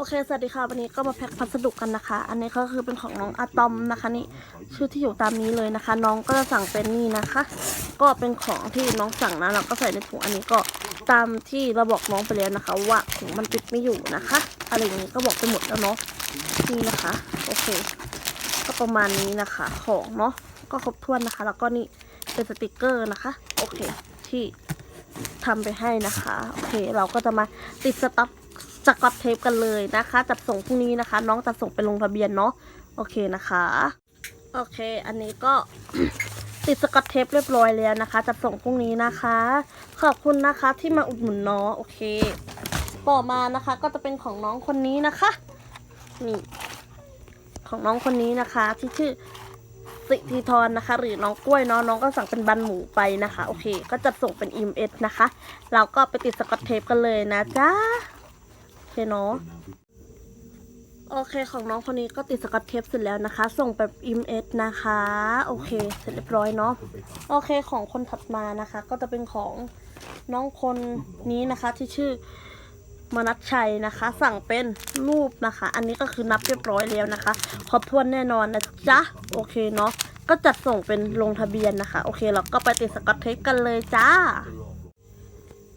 โอเค สวัสดีค่ะ วันนี้ก็มาแพ็คพัสดุกันนะคะ อันนี้ก็คือเป็นของน้องอะตอมนะคะนี่ ชื่อที่อยู่ตามนี้เลยนะคะ น้องก็จะสั่งเป็นนี่นะคะ ก็เป็นของที่น้องสั่งนะเราก็ใส่ในถุงอันนี้ก็ตามที่เราบอกน้องไปแล้วนะคะ ว่าถุงมันปิดไม่อยู่นะคะ อะไรอย่างนี้ก็บอกไปหมดแล้วเนาะ นี่นะคะ โอเค ก็ประมาณนี้นะคะ ของเนาะ ก็ครบถ้วนนะคะ แล้วก็นี่เป็นสติกเกอร์นะคะ โอเค ที่ทำไปให้นะคะ โอเค เราก็จะมาติดสต็อ กสกอตเทปกันเลยนะคะ จัดส่งพรุ่งนี้นะคะ น้องจะส่งไปลงทะเบียนเนาะโอเคนะคะ โอเค อันนี้ก็ติดสกอตเทปเรียบร้อยแล้วนะคะ จัดส่งพรุ่งนี้นะคะ ขอบคุณนะคะที่มาอุดหนุนเนาะโอเค ต่อมานะคะ ก็จะเป็นของน้องคนนี้นะคะนี่ของน้องคนนี้นะคะ ที่ชื่อสิทีทรนะคะ หรือน้องกล้วยเนาะน้องก็สั่งเป็นบันหมูไปนะคะ โอเค ก็จะส่งเป็น EMS นะคะ เราก็ไปติดสกอตเทปกันเลยนะจ๊ะ เคเนาะโอเคของน้องคนนี้ก็ติดสกอตเทปเสร็จแล้วนะคะ ส่งแบบ EMS นะคะ โอเค เสร็จเรียบร้อยเนาะโอเคของคนถัดมานะคะ ก็จะเป็นของน้องคนนี้นะคะที่ชื่อมนัชชัยนะคะ สั่งเป็นรูปนะคะ อันนี้ก็คือนับเรียบร้อยแล้วนะคะครบถ้วนแน่นอนนะจ๊ะโอเคเนาะก็จัดส่งเป็นลงทะเบียนนะคะ โอเคเราก็ไปติดสกอตเทปกันเลยจ้า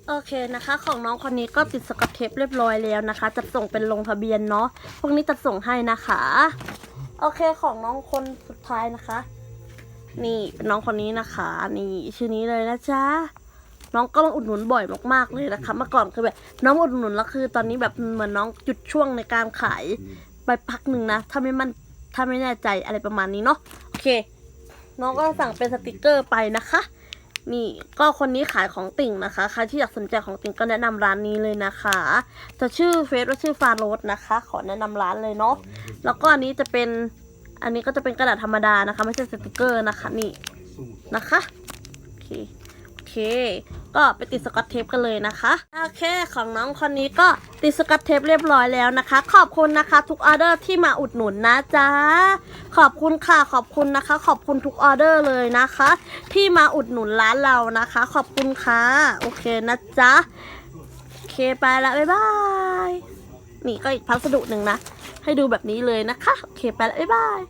โอเคนะคะ ของน้องคนนี้ก็ติดสกอตเทปเรียบร้อยแล้วนะคะจัดส่งเป็นลงทะเบียนเนาะพวกนี้จัดส่งให้นะคะ โอเคของน้องคนสุดท้ายนะคะ นี่เป็นน้องคนนี้นะคะ นี่ชื่อนี้เลยนะจ๊ะน้องก็มาอุดหนุนบ่อยมากๆเลยนะคะ เมื่อก่อนคือแบบน้องอุดหนุนแล้วคือ ตอนนี้แบบเหมือนน้องหยุดช่วงในการขายไปพักหนึ่งนะถ้าไม่มันถ้าไม่แน่ใจอะไรประมาณนี้เนาะโอเค น้องก็สั่งเป็นสติกเกอร์ไปนะคะ นี่ก็คนนี้ขายของติ่งนะคะ ใครที่อยากสนใจของติ่งก็แนะนำร้านนี้เลยนะคะ จะชื่อเฟซว่าชื่อฟาโรสนะคะ ขอแนะนำร้านเลยเนาะแล้วก็อันนี้จะเป็นอันนี้ก็จะเป็นกระดาษธรรมดานะคะ ไม่ใช่สติกเกอร์นะคะนี่นะคะโอเคโอเค ก็ไปติดสกอตเทปกันเลยนะคะโอเคของน้องคนนี้ก็ติดสกอตเทปเรียบร้อยแล้วนะคะ ขอบคุณนะคะทุกออเดอร์ที่มาอุดหนุนนะจ๊ะขอบคุณค่ะขอบคุณนะคะ ขอบคุณทุกออเดอร์เลยนะคะ ที่มาอุดหนุนร้านเรานะคะ ขอบคุณค่ะโอเคนะจ๊ะโอเคไปละบ๊ายบายนี่ก็อีกพัสดุหนึ่งนะ ให้ดูแบบนี้เลยนะคะ โอเคไปละบ๊ายบาย